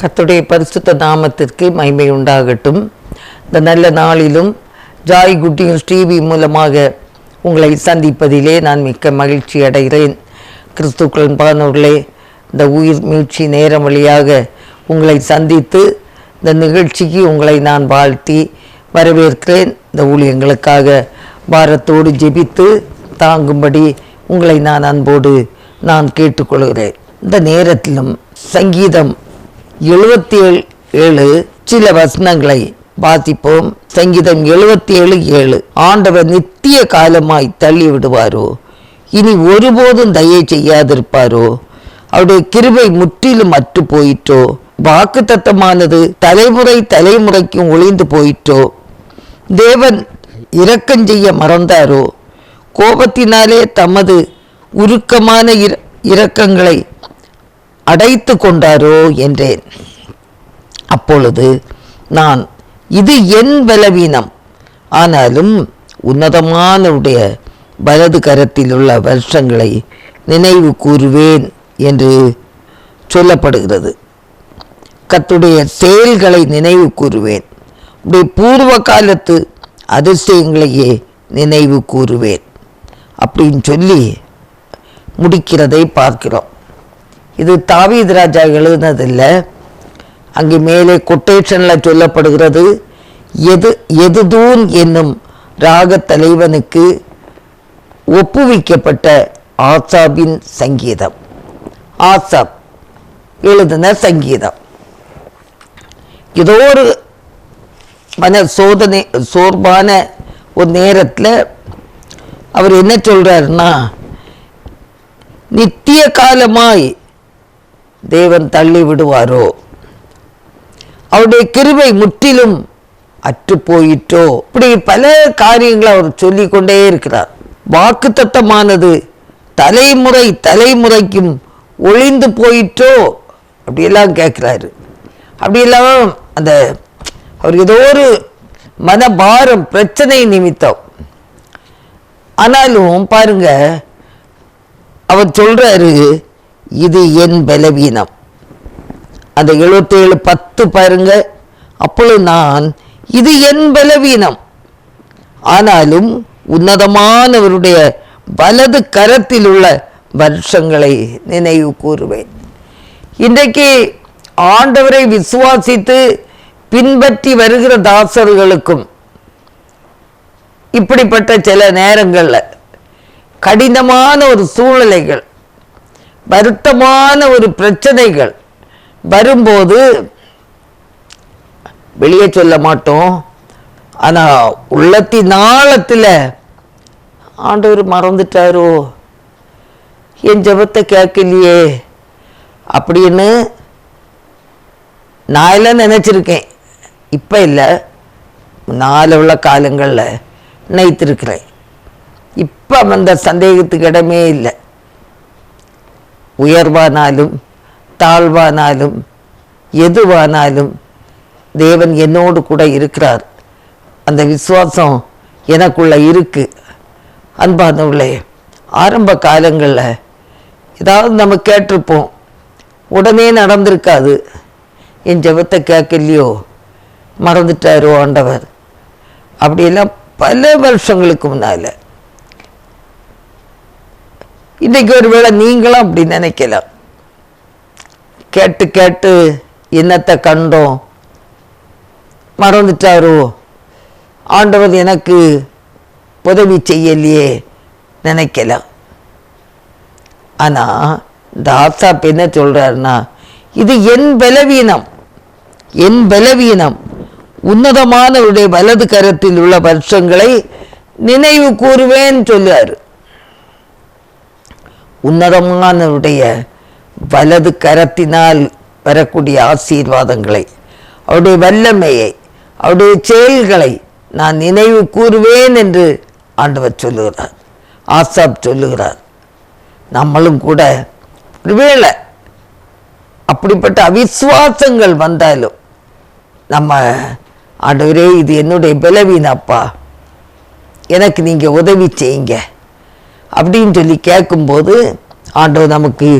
கத்துடைய பரிசுத்த நாமத்திற்கு மகிமை உண்டாகட்டும். இந்த நல்ல நாளிலும் ஜாய் குட் நியூஸ் டிவி மூலமாக உங்களை சந்திப்பதிலே நான் மிக்க மகிழ்ச்சி அடைகிறேன். கிறிஸ்துக்கள் பானூர்களே இந்த உயிர் மீழ்ச்சி நேரம் வழியாக உங்களை சந்தித்து இந்த நிகழ்ச்சிக்கு உங்களை நான் வாழ்த்தி வரவேற்கிறேன். இந்த ஊழியங்களுக்காக பாரத்தோடு ஜெபித்து தாங்கும்படி உங்களை நான் அன்போடு நான் கேட்டுக்கொள்கிறேன். இந்த நேரத்திலும் சங்கீதம் எழுபத்தி ஏழு ஏழு சில வசனங்களை வாசிப்போம். சங்கீதம் எழுபத்தி ஏழு. ஏழு ஆண்டவர் நித்திய காலமாய் தள்ளி விடுவாரோ இனி ஒருபோதும் தயை செய்யாதிருப்பாரோ? அவருடைய கிருபை முற்றிலும் அற்று போயிற்றோ வாக்கு தத்தமானது தலைமுறை தலைமுறைக்கும் ஒளிந்து போயிற்றோ? தேவன் இரக்கம் செய்ய மறந்தாரோ? கோபத்தினாலே தமது உருக்கமான இரக்கங்களை அடைத்து கொண்டாரோ என்றேன். அப்பொழுது நான் இது என் பலவீனம். ஆனாலும் உன்னதமானவுடைய வலது கரத்தில் உள்ள வருஷங்களை நினைவு கூறுவேன் என்று சொல்லப்படுகிறது. கத்துடைய செயல்களை நினைவு கூறுவேன். உடைய பூர்வ காலத்து அதிசயங்களையே நினைவு கூறுவேன். அப்படின்னு சொல்லி முடிக்கிறதை பார்க்கிறோம். இது தாவீத் ராஜா எழுதினதில்லை. அங்கே மேலே கொட்டேஷனில் சொல்லப்படுகிறது எது எதுதூன் என்னும் ராக தலைவனுக்கு ஒப்புவிக்கப்பட்ட ஆசாபின் சங்கீதம். ஆசாப் எழுதின சங்கீதம். ஏதோ ஒரு மன சோதனை சோர்வான ஒரு நேரத்தில் அவர் என்ன சொல்கிறாருன்னா நித்திய காலமாய் தேவன் தள்ளி விடுவாரோ? அவருடைய கிருபை முற்றிலும் அற்று போயிற்றோ இப்படி பல காரியங்களை அவர் சொல்லிக்கொண்டே இருக்கிறார். வாக்கு தத்தமானது தலைமுறை தலைமுறைக்கும் ஒளிந்து போயிற்றோ? அப்படியெல்லாம் கேட்குறாரு. அப்படியெல்லாம் அந்த அவர் ஏதோ ஒரு மனபாரம் பிரச்சனை நிமித்தம். ஆனாலும் பாருங்க அவர் சொல்றாரு இது என் பலவீனம். அந்த எழுபத்தேழு பத்து பாருங்க. அப்பொழுது நான் இது என் பலவீனம். ஆனாலும் உன்னதமானவருடைய வலது கரத்தில் உள்ள வருஷங்களை நினைவு கூறுவேன். இன்றைக்கு ஆண்டவரை விசுவாசித்து பின்பற்றி வருகிற தாசர்களுக்கும் இப்படிப்பட்ட சில நேரங்களில் கடினமான ஒரு சூழ்நிலைகள் வருத்தமான ஒரு பிரச்சனைகள் வரும்போது வெளியே சொல்ல மாட்டோம். ஆனால் உள்ளத்தின் ஆழத்தில் ஆண்டவர் மறந்துட்டாரோ? என் ஜெபத்தை கேட்கலையே? அப்படின்னு நான் எல்லாம் நினச்சிருக்கேன். இப்போ இல்லை. நாலு உள்ள காலங்களில் நினைத்திருக்கிறேன். இப்போ அந்த சந்தேகத்துக்கு இடமே இல்லை. உயர்வானாலும் தாழ்வானாலும் எதுவானாலும் தேவன் என்னோடு கூட இருக்கிறார். அந்த விசுவாசம் எனக்குள்ளே இருக்குது அன்பானவர்களே ஆரம்ப காலங்களில் ஏதாவது நம்ம கேட்டிருப்போம் உடனே நடந்திருக்காது என் ஜெபத்தை கேட்கலையோ? மறந்துட்டாரோ ஆண்டவர்? அப்படியெல்லாம் பல வருஷங்களுக்கு முன்னால் இன்றைக்கி ஒருவேளை நீங்களும் அப்படி நினைக்கலாம் கேட்டு கேட்டு என்னத்தை கண்டோம். மறந்துட்டாரோ? ஆண்டவர் எனக்கு உதவி செய்யலையே நினைக்கலாம் ஆனால் இந்த ஆசாப் என்ன சொல்கிறாருன்னா இது என் பலவீனம். என் பலவீனம். உன்னதமானவருடைய வலது கரத்தில் உள்ள வருஷங்களை நினைவு கூறுவேன் சொல்லுவார். உன்னதமானவருடைய வலது கரத்தினால் வரக்கூடிய ஆசீர்வாதங்களை அவருடைய வல்லமையை அவருடைய செயல்களை நான் நினைவு கூறுவேன் என்று ஆண்டவர் சொல்லுகிறார் ஆசாப் சொல்லுகிறார். நம்மளும் கூட ஒருவேளை அப்படிப்பட்ட அவிஸ்வாசங்கள் வந்தாலும் நம்ம ஆண்டவரே இது என்னுடைய பலவீனப்பா எனக்கு நீங்கள் உதவி செய்யுங்க. அப்படின்னு சொல்லி கேட்கும்போது ஆண்டவர் நமக்கு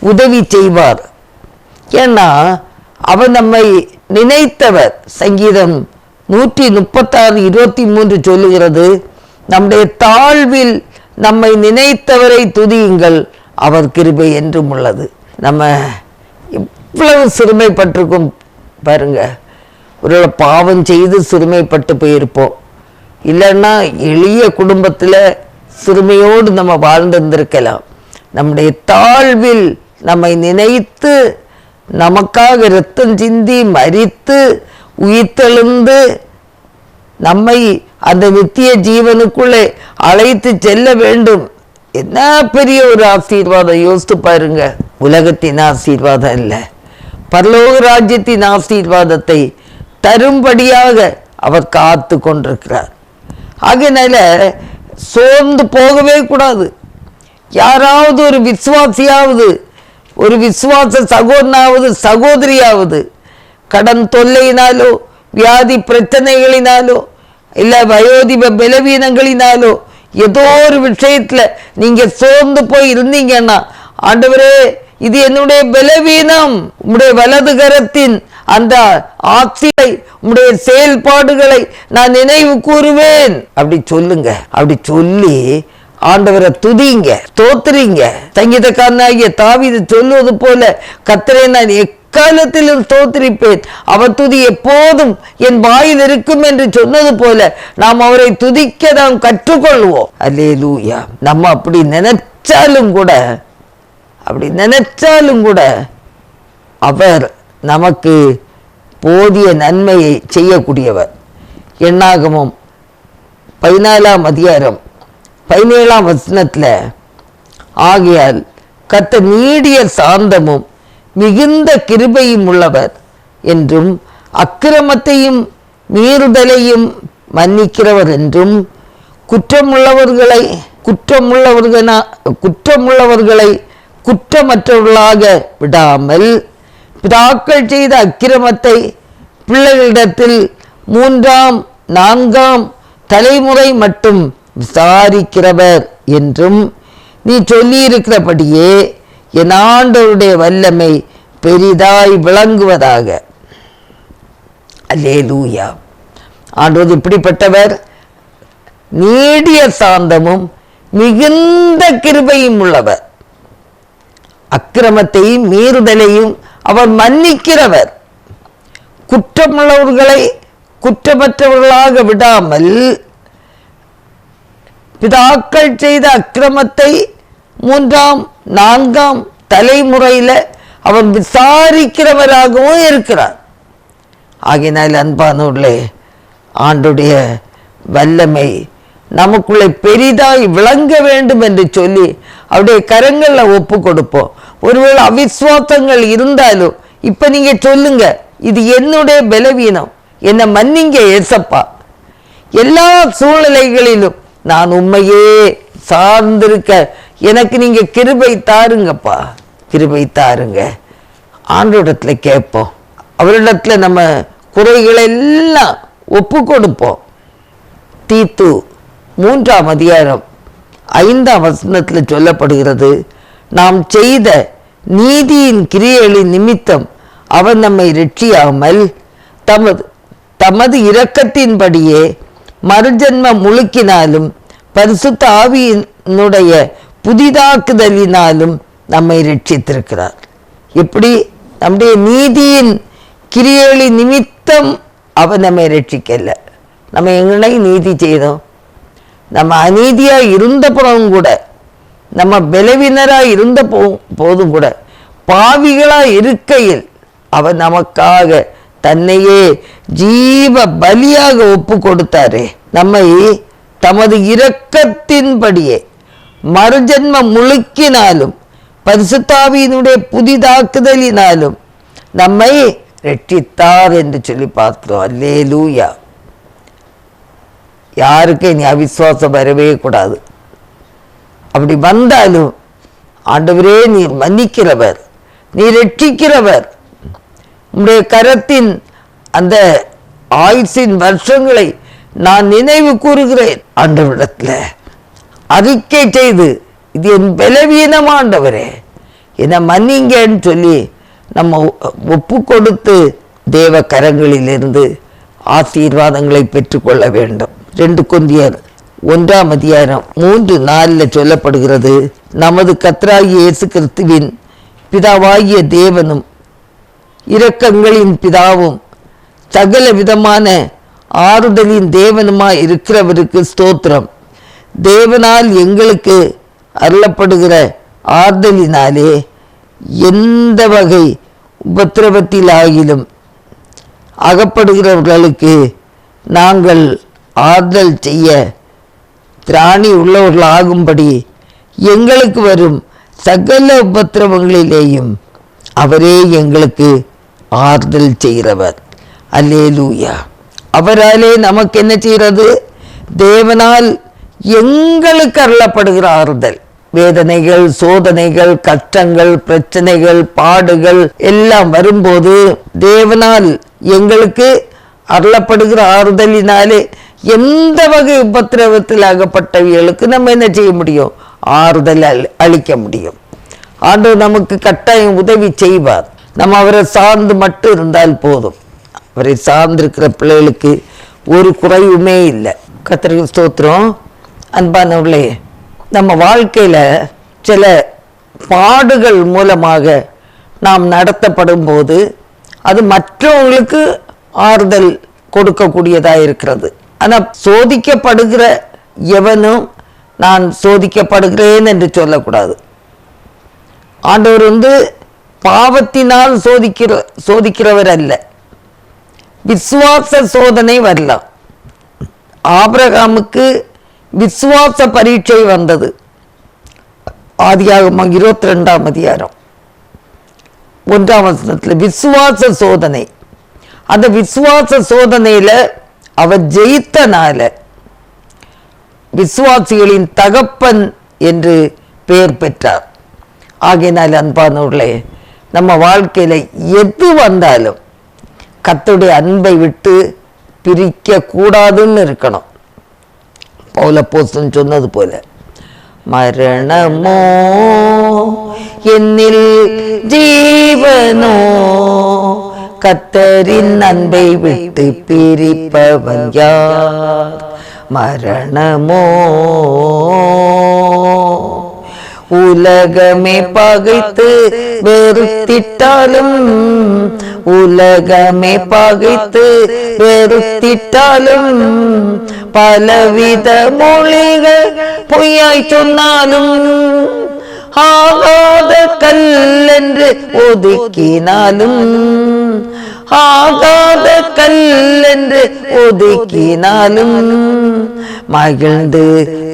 உதவி செய்வார். ஏன்னா அவர் நம்மை நினைத்தவர். சங்கீதம் நூற்றி முப்பத்தாறு இருபத்தி மூன்று சொல்லுகிறது நம்முடைய தாழ்வில் நம்மை நினைத்தவரை துதியுங்கள். அவர் கிருபை என்றும் உள்ளது. நம்ம இவ்வளவு சிறுமைப்பட்டிருக்கும் பாருங்க. ஒரு பாவம் செய்து சிறுமைப்பட்டு போயிருப்போம். இல்லைன்னா எளிய குடும்பத்தில் சிறுமையோடு நம்ம வாழ்ந்திருந்திருக்கலாம் நம்முடைய தாழ்வில் நம்மை நினைத்து நமக்காக இரத்தம் சிந்தி மரித்து உயிர்த்தெழுந்து நம்மை அந்த நித்திய ஜீவனுக்குள்ளே அழைத்து செல்ல வேண்டும். என்ன பெரிய ஒரு ஆசீர்வாதம்? யோசித்து பாருங்க. உலகத்தின் ஆசீர்வாதம் இல்லை பரலோக ராஜ்யத்தின் ஆசீர்வாதத்தை தரும்படியாக அவர் காத்து கொண்டிருக்கிறார். ஆகையினால சோர்ந்து போகவே கூடாது. யாராவது ஒரு விசுவாசியாவது ஒரு விசுவாச சகோதரனாவது சகோதரியாவது கடன் தொல்லையினாலோ வியாதி பிரச்சனைகளினாலோ இல்லை வயோதிப பலவீனங்களினாலோ ஏதோ ஒரு விஷயத்தில் நீங்கள் சோர்ந்து போய் இருந்தீங்கன்னா ஆண்டவரே இது என்னுடைய பலவீனம். உங்களுடைய வலது கரத்தின் அந்த ஆட்சியை உடைய செயல்பாடுகளை நான் நினைவு கூறுவேன். அப்படி சொல்லுங்க. அப்படி சொல்லி ஆண்டவரை துதிங்க தோத்துறீங்க சங்கீதக்காரனாகிய தாவீது சொல்லுவது போல கத்தரை நான் எக்காலத்திலும் தோத்திரிப்பேன் அவர் துதி எப்போதும் என் வாயில் இருக்கும் என்று சொன்னது போல நாம் அவரை துதிக்க நாம் கற்றுக்கொள்வோம். அல்லே லூயா நம்ம அப்படி நினைச்சாலும் கூட அப்படி நினைச்சாலும் கூட அவர் நமக்கு போதிய நன்மையை செய்யக்கூடியவர். எண்ணாகமும் பதினாலாம் அதிகாரம் பதினேழாம் வசனத்தில் ஆகையால் கத்த நீடிய சாந்தமும் மிகுந்த கிருபையும் உள்ளவர் என்றும் அக்கிரமத்தையும் மீறுதலையும் மன்னிக்கிறவர் என்றும் குற்றமுள்ளவர்களை குற்றமுள்ளவர்களா குற்றமுள்ளவர்களை குற்றமற்றவர்களாக விடாமல் பிதாக்கள் செய்த அக்கிரமத்தை பிள்ளைகளிடத்தில் மூன்றாம் நான்காம் தலைமுறை மட்டும் விசாரிக்கிறவர் என்றும் நீ சொல்லியிருக்கிறபடியே என் ஆண்டவருடைய வல்லமை பெரிதாய் விளங்குவதாக. அல்லே லூயா ஆண்டவர் இப்படிப்பட்டவர். நீடிய சாந்தமும் மிகுந்த கிருபையும் உள்ளவர். அக்கிரமத்தையும் மீறுதலையும் அவர் மன்னிக்கிறவர். குற்றமுள்ளவர்களை குற்றமற்றவர்களாக விடாமல் பிதாக்கள் செய்த அக்கிரமத்தை மூன்றாம் நான்காம் தலைமுறையில் அவர் விசாரிக்கிறவராகவும் இருக்கிறார். ஆகினால் அன்பானவர்களே ஆண்டுடைய வல்லமை நமக்குள்ளே பெரிதாய் விளங்க வேண்டும் என்று சொல்லி அவருடைய கரங்களில் ஒப்பு கொடுப்போம். ஒருவேளை அவிஸ்வாசங்கள் இருந்தாலும் இப்ப நீங்க சொல்லுங்க இது என்னுடைய பலவீனம். என்னை மன்னிங்க ஏசப்பா. எல்லா சூழ்நிலைகளிலும் நான் உண்மையே சார்ந்திருக்க எனக்கு நீங்க கிருபை தாருங்கப்பா. கிருபை தாருங்க. ஆண்டோடத்துல கேட்போம். அவரிடத்துல நம்ம குறைகளை எல்லாம் ஒப்பு கொடுப்போம் தீத்து மூன்றாம் அதிகாரம் ஐந்தாம் வசனத்தில் சொல்லப்படுகிறது நாம் செய்த நீதியின் கிரியைகளின் நிமித்தம் அவர் நம்மை ரட்சியாமல் தமது தமது இரக்கத்தின்படியே மறுஜன்ம முழுக்கினாலும் பரிசுத்த ஆவியினுடைய புதிதாக்குதலினாலும் நம்மை ரட்சித்திருக்கிறார் எப்படி நம்முடைய நீதியின் கிரியைகளி நிமித்தம் அவன் நம்மை ரட்சிக்கல நம்ம எங்களை நீதி செய்தோம்? நம்ம அநீதியா இருந்த கூட நம்ம பலவீனராக இருந்த போ போதும் கூட பாவிகளா இருக்கையில் அவர் நமக்காக தன்னையே ஜீவ பலியாக ஒப்பு கொடுத்தாரே. நம்மை தமது இரக்கத்தின்படியே மறுஜன்ம முழுக்கினாலும் பரிசுத்தாவியினுடைய புதிதாக்குதலினாலும் நம்மை ரட்சித்தார் என்று சொல்லி பார்த்தோம் அல்லே லூயா யாருக்கு இனி அவிஸ்வாசம் வரவே கூடாது. அப்படி வந்தாலும் ஆண்டவரே நீர் மன்னிக்கிறவர் நீ ரட்சிக்கிறவர். உம்முடைய கரத்தின் அந்த ஆயுசின் வருஷங்களை நான் நினைவு கூறுகிறேன். ஆண்டவரிடத்தில் அறிக்கை செய்து இது என் பலவீனமாண்டவரே என்னை மன்னிங்கன்னு சொல்லி நம்ம ஒப்பு கொடுத்து தேவ கரங்களிலிருந்து ஆசீர்வாதங்களை பெற்றுக்கொள்ள வேண்டும். ரெண்டு கொந்தியர் ஒன்றாம் அதிகாரம் மூன்று நாளில் சொல்லப்படுகிறது நமது கத்ராகி இயேசு கிறிஸ்துவின் பிதாவாகிய தேவனும் இரக்கங்களின் பிதாவும் சகல விதமான ஆறுதலின் தேவனுமாய் இருக்கிறவருக்கு ஸ்தோத்திரம். தேவனால் எங்களுக்கு அருளப்படுகிற ஆறுதலினாலே எந்த வகை உபத்திரவத்திலாகிலும் அகப்படுகிறவர்களுக்கு நாங்கள் ஆறுதல் செய்ய திராணி உள்ளவர்கள் ஆகும்படி எங்களுக்கு வரும் சகல உபத்திரவங்களிலேயும் அவரே எங்களுக்கு ஆறுதல் செய்கிறவர் அல்லே லூயா அவராலே நமக்கு என்ன செய்கிறது தேவனால் எங்களுக்கு அருளப்படுகிற ஆறுதல் வேதனைகள் சோதனைகள் கஷ்டங்கள் பிரச்சனைகள் பாடுகள் எல்லாம் வரும்போது தேவனால் எங்களுக்கு அருளப்படுகிற ஆறுதலினாலே எந்த வகை உபத்திரவத்தில் அகப்பட்டவர்களுக்கு நம்ம என்ன செய்ய முடியும்? ஆறுதல் அளி- அளிக்க முடியும். ஆண்டவர் நமக்கு கட்டாயம் உதவி செய்வார். நம்ம அவரை சார்ந்து மட்டும் இருந்தால் போதும். அவரை சார்ந்திருக்கிற பிள்ளைகளுக்கு ஒரு குறைவுமே இல்லை. கத்திரிக்கை ஸ்தோத்திரம். அன்பானவர்களே நம்ம வாழ்க்கையில் சில பாடுகள் மூலமாக நாம் நடத்தப்படும் போது அது மற்றவங்களுக்கு ஆறுதல் கொடுக்கக்கூடியதாக இருக்கிறது. ஆனால் சோதிக்கப்படுகிற எவனும் நான் சோதிக்கப்படுகிறேன் என்று சொல்லக்கூடாது. ஆண்டவர் வந்து பாவத்தினால் சோதிக்கிற சோதிக்கிறவர் அல்ல. விசுவாச சோதனை வரலாம். ஆபிரகாமுக்கு விசுவாச பரீட்சை வந்தது. ஆதியாகமம் இருபத்தி ரெண்டாம் அதிகாரம். ஒன்றாம் வசனத்தில் விசுவாச சோதனை. அந்த விசுவாச சோதனையில் அவர் ஜெயித்தனால விசுவாசிகளின் தகப்பன் என்று பெயர் பெற்றார். ஆகையினால் அன்பானவர்களே நம்ம வாழ்க்கையில் எது வந்தாலும் கத்துடைய அன்பை விட்டு பிரிக்க கூடாதுன்னு இருக்கணும். பௌல போஸ்டன் சொன்னது போல மரணமோ என்னில் ஜீவனோ கத்தரின் அன்பை விட்டு பிரிப்பவன் யார்? மரணமோ? உலகமே பகைத்து வெறுத்திட்டாலும் உலகமே பகைத்து வெறுத்திட்டாலும் பலவித மொழிகள் பொய்யாய் சொன்னாலும் ஆகாத கல் என்று ஒதுக்கினாலும் ஆகாத கல்லென்று ஒதுக்கினாலும் மகிழ்ந்து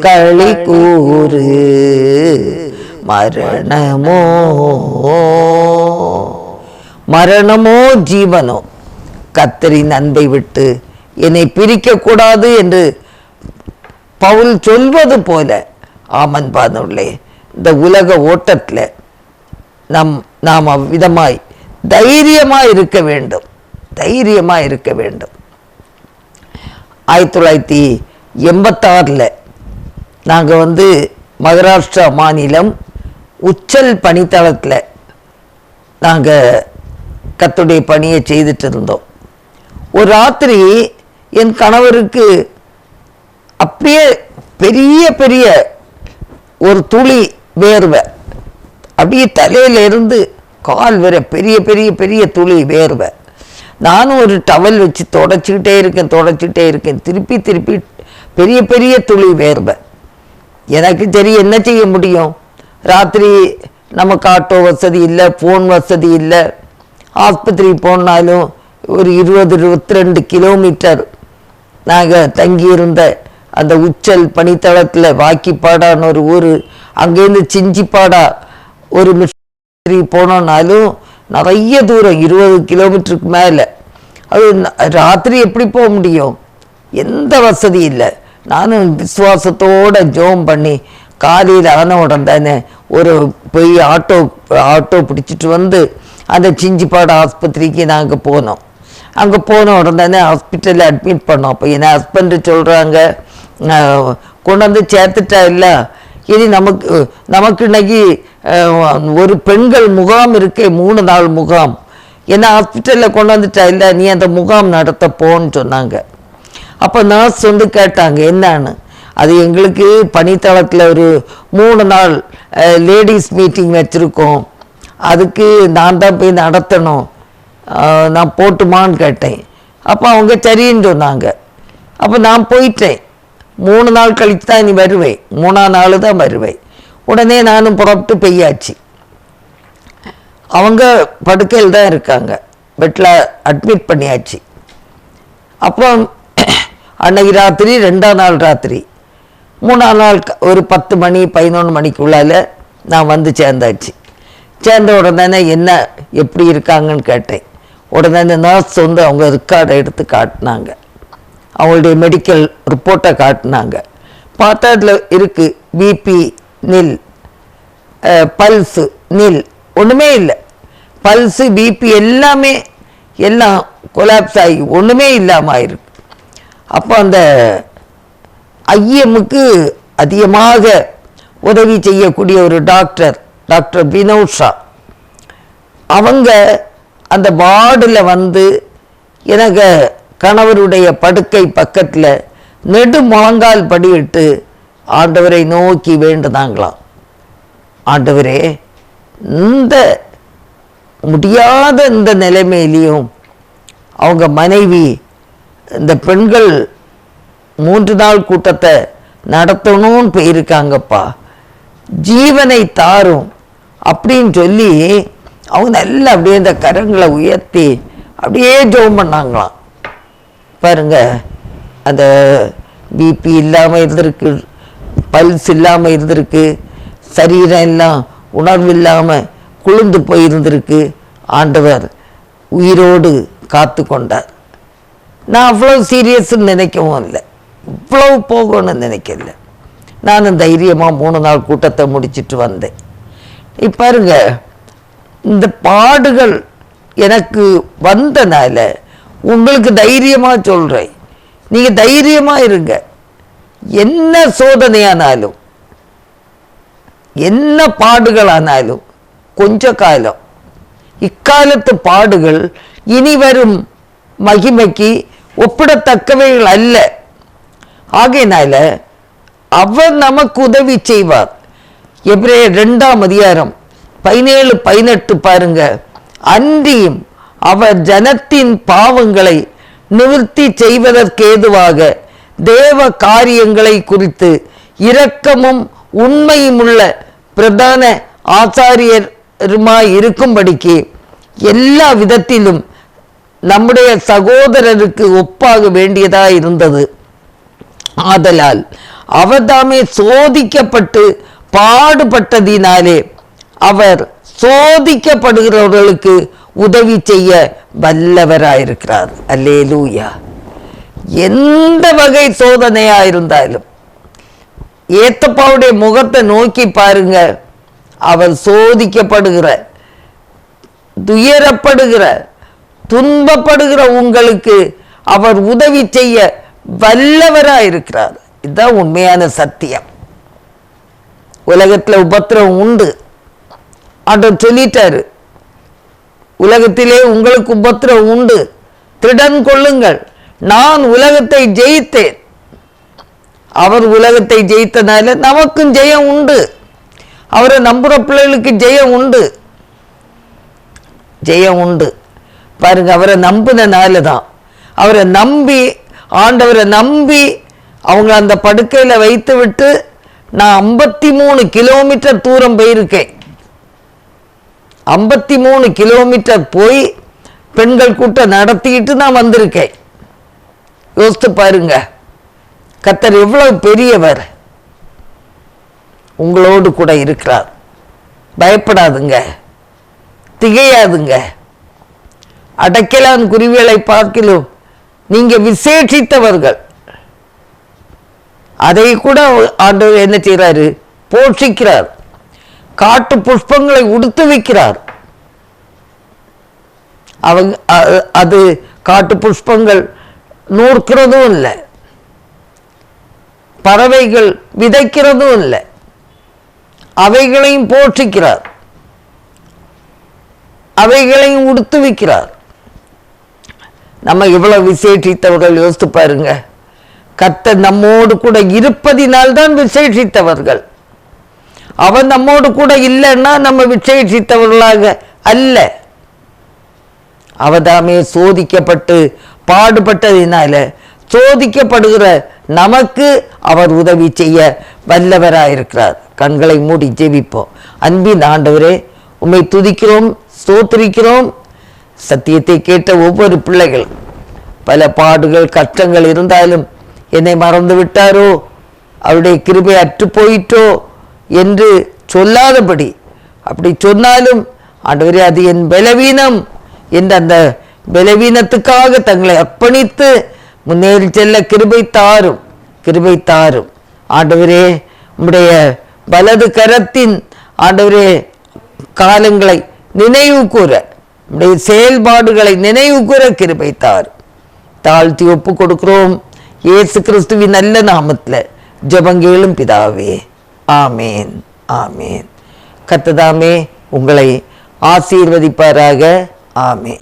களி கூறு மரணமோ? மரணமோ ஜீவனோ? கத்தரின் அன்பை விட்டு என்னை பிரிக்கக்கூடாது என்று பவுல் சொல்வது போல ஆமன் பானுள்ளே இந்த உலக ஓட்டத்தில் நம் நாம் அவ்விதமாய் தைரியமாக இருக்க வேண்டும். தைரியமாக இருக்க வேண்டும். ஆயிரத்தி தொள்ளாயிரத்தி எண்பத்தாறில் நாங்கள் வந்து மகாராஷ்டிரா மாநிலம் உச்சல் பணித்தளத்தில் நாங்கள் கத்துடைய பணியை செய்துட்டு இருந்தோம். ஒரு ராத்திரி என் கணவருக்கு அப்படியே பெரிய பெரிய ஒரு துளி வேர்வை அப்படியே தலையிலிருந்து கால் வர பெரிய பெரிய பெரிய துளி வேர்வை. நானும் ஒரு டவல் வச்சு தொடச்சிக்கிட்டே இருக்கேன் தொடச்சிக்கிட்டே இருக்கேன். திருப்பி திருப்பி பெரிய பெரிய துளி வேர்வை. எனக்கு சரி என்ன செய்ய முடியும்? ராத்திரி நமக்கு ஆட்டோ வசதி இல்லை ஃபோன் வசதி இல்லை. ஆஸ்பத்திரி போனாலும் ஒரு இருபது இருபத்தி ரெண்டு கிலோமீட்டர் நாங்கள் தங்கியிருந்த அந்த உச்சல் பனித்தளத்தில் வாக்கிப்பாடான்னு ஒரு ஊர் அங்கேருந்து சிஞ்சிப்பாடா ஒரு மிஷினரி போனோம்னாலும் நிறைய தூரம் இருபது கிலோமீட்டருக்கு மேலே. அது ராத்திரி எப்படி போக முடியும்? எந்த வசதி இல்லை. நானும் விசுவாசத்தோட ஜோம் பண்ணி காலையில் ஆன தானே ஒரு போய் ஆட்டோ ஆட்டோ பிடிச்சிட்டு வந்து அந்த சிஞ்சிப்பாடு ஆஸ்பத்திரிக்கு நாங்கள் போனோம். அங்கே போன உடனே ஹாஸ்பிட்டலில் அட்மிட் பண்ணோம். அப்போ என் ஹஸ்பண்டு சொல்கிறாங்க கொண்டு வந்து சேர்த்துட்டா இல்லை? இனி நமக்கு நமக்கு இன்னைக்கு ஒரு பெண்கள் முகாம் இருக்கே மூணு நாள் முகாம். என்ன ஹாஸ்பிட்டலில் கொண்டு வந்துட்டா இல்லை நீ அந்த முகாம் நடத்த போன்னு சொன்னாங்க. அப்போ நர்ஸ் வந்து கேட்டாங்க என்னன்னு? அது எங்களுக்கு பணித்தளத்தில் ஒரு மூணு நாள் லேடிஸ் மீட்டிங் வச்சுருக்கோம். அதுக்கு நான் தான் போய் நடத்தணும். நான் போட்டுமான்னு கேட்டேன். அப்போ அவங்க சரின்னு சொன்னாங்க. அப்போ நான் போயிட்டேன். மூணு நாள் கழித்து தான் நீ வருவேன். மூணாம் நாள் தான் வருவேன். உடனே நானும் புறப்பட்டு பெய்யாச்சு அவங்க படுக்கையில் தான் இருக்காங்க. பெட்டில் அட்மிட் பண்ணியாச்சு. அப்புறம் அன்னைக்கு ராத்திரி ரெண்டாம் நாள் ராத்திரி. மூணாம் நாள் ஒரு பத்து மணி பதினொன்று மணிக்குள்ளால் நான் வந்து சேர்ந்தாச்சு. சேர்ந்த உடனே என்ன எப்படி இருக்காங்கன்னு கேட்டேன். உடனே அந்த நர்ஸ் வந்து அவங்க ரெக்கார்டை எடுத்து காட்டினாங்க. அவங்களுடைய மெடிக்கல் ரிப்போர்ட்டை காட்டினாங்க. பார்த்தா அதில் இருக்குது பிபி நில் பல்ஸு நில் ஒன்றுமே இல்லை. பல்ஸு பிபி எல்லாமே எல்லாம் கொலாப்ஸ் ஆகி ஒன்றுமே இல்லாமல் ஆயிருக்கு. அப்போ அந்த ஐஎம்முக்கு அதிகமாக உதவி செய்யக்கூடிய ஒரு டாக்டர் டாக்டர் வினோஷா அவங்க அந்த வார்டில் வந்து எனக்கு கணவருடைய படுக்கை பக்கத்தில் நெடு முழங்கால் படியிட்டு ஆண்டவரை நோக்கி வேண்டுனாங்களாம். ஆண்டவரே இந்த முடியாத இந்த நிலைமையிலையும் அவங்க மனைவி இந்த பெண்கள் மூன்று நாள் கூட்டத்தை நடத்தணும்னு போயிருக்காங்கப்பா. ஜீவனை தாரும் அப்படின்னு சொல்லி அவங்க நல்லா அப்படியே இந்த கரங்களை உயர்த்தி அப்படியே ஜெபம் பண்ணாங்களாம். பாருங்கள் அந்த பிபி இல்லாமல் இருந்திருக்கு பல்ஸ் இல்லாமல் இருந்திருக்கு சரீரம் எல்லாம் உணர்வு இல்லாமல் குளிர்ந்து போயிருந்திருக்கு ஆண்டவர் உயிரோடு காத்து கொண்டார். நான் அவ்வளோ சீரியஸ்ன்னு நினைக்கவும் இல்லை. இவ்வளோ போகணும்னு நினைக்கல. நானும் தைரியமாக மூணு நாள் கூட்டத்தை முடிச்சிட்டு வந்தேன். இப்போ பாருங்க இந்த பாடுகள் எனக்கு வந்தனால உங்களுக்கு தைரியமாக சொல்கிறேன் நீங்கள் தைரியமாக இருங்க. என்ன சோதனையானாலும் என்ன பாடுகளானாலும் கொஞ்ச காலம். இக்காலத்து பாடுகள் இனி வரும் மகிமைக்கு ஒப்பிடத்தக்கவைகள் அல்ல. ஆகையினால அவர் நமக்கு உதவி செய்வார். எபிரே ரெண்டாம் அதிகாரம் பதினேழு பதினெட்டு பாருங்க. அன்றியும் அவர் ஜனத்தின் பாவங்களை நிவர்த்தி செய்வதற்கேதுவாக தேவ காரியங்களை குறித்து இரக்கமும் உண்மையுமுள்ள பிரதான ஆசாரியருமாய் இருக்கும்படிக்கு எல்லா விதத்திலும் நம்முடைய சகோதரருக்கு ஒப்பாக வேண்டியதா இருந்தது. ஆதலால் அவர்தாமே சோதிக்கப்பட்டு பாடுபட்டதினாலே அவர் சோதிக்கப்படுகிறவர்களுக்கு உதவி செய்ய வல்லவராயிருக்கிறார். அல்லேலூயா. எந்த வகை சோதனையா இருந்தாலும் ஏத்தப்பாவுடைய முகத்தை நோக்கி பாருங்க. அவர் சோதிக்கப்படுகிற துயரப்படுகிற துன்பப்படுகிற உங்களுக்கு அவர் உதவி செய்ய வல்லவராக இருக்கிறார் இதுதான் உண்மையான சத்தியம். உலகத்துல உபத்திரம் உண்டு. ஆண்டவர் சொல்லிட்டாரு உலகத்திலே உங்களுக்கு உபத்திரம் உண்டு. திடன் கொள்ளுங்கள். நான் உலகத்தை ஜெயித்தேன். அவர் உலகத்தை ஜெயித்தனால நமக்கும் ஜெயம் உண்டு. அவரை நம்புற பிள்ளைகளுக்கு ஜெயம் உண்டு. ஜெயம் உண்டு. பாருங்க அவரை நம்பினால தான் அவரை நம்பி ஆண்டவரை நம்பி அவங்க அந்த படுக்கையில் வைத்து விட்டு நான் ஐம்பத்தி மூணு கிலோமீட்டர் தூரம் போயிருக்கேன். ஐம்பத்தி மூணு கிலோமீட்டர் போய் பெண்கள் கூட்டம் நடத்திக்கிட்டு நான் வந்திருக்கேன். யோசித்து பாருங்க. கத்தர் எவ்வளவு பெரியவர். உங்களோடு கூட இருக்கிறார். பயப்படாதுங்க. திகையாதுங்க. அடைக்கலான் குருவிகளை பார்க்கலும் நீங்க விசேஷித்தவர்கள். அதை கூட ஆண்டவர் என்ன செய்கிறாரு போஷிக்கிறார். காட்டு புஷ்பங்களை உடுத்து வைக்கிறார். அவங்க அது காட்டு புஷ்பங்கள் நூற்கிறதும் இல்லை. பறவைகள் விதைக்கிறதும் இல்லை. அவைகளையும் போற்றிக்கிறார். அவைகளையும் உடுத்து வைக்கிறார். நம்ம இவ்வளவு விசேஷித்தவர்கள் யோசித்து பாருங்க. கத்த நம்மோடு கூட இருப்பதினால்தான் விசேஷித்தவர்கள். அவன் நம்மோடு கூட இல்லைன்னா நம்ம விசேஷித்தவர்களாக அல்ல. அவதாமே சோதிக்கப்பட்டு பாடுபட்டதினால சோதிக்கப்படுகிற நமக்கு அவர் உதவி செய்ய வல்லவராயிருக்கிறார். கண்களை மூடி ஜெபிப்போம். அன்பின் ஆண்டவரே உம்மை துதிக்கிறோம் ஸ்தோத்திரிக்கிறோம். சத்தியத்தை கேட்ட ஒவ்வொரு பிள்ளைகள் பல பாடுகள் கஷ்டங்கள் இருந்தாலும் என்னை மறந்து விட்டாரோ அவருடைய கிருபை அற்று போயிட்டோ என்று சொல்லாதபடி. அப்படி சொன்னாலும் ஆண்டவரே அது என் பலவீனம் என்ற அந்த பலவீனத்துக்காக தங்களை அர்ப்பணித்து முன்னேறி செல்ல கிருபை தாரும் கிருபை தாரும். ஆண்டவரே உம்முடைய வலது கரத்தின் ஆண்டவரே காலங்களை நினைவு கூற உம்முடைய செயல்பாடுகளை நினைவு கூற கிருபை தாரும். தாழ்த்தி ஒப்பு கொடுக்கிறோம். இயேசு கிறிஸ்துவின் நல்ல நாமத்தில் ஜபங்கேளும் பிதாவே. ஆமேன் ஆமேன். கத்ததாமே உங்களை ஆசீர்வதிப்பாராக. ஆமேன்.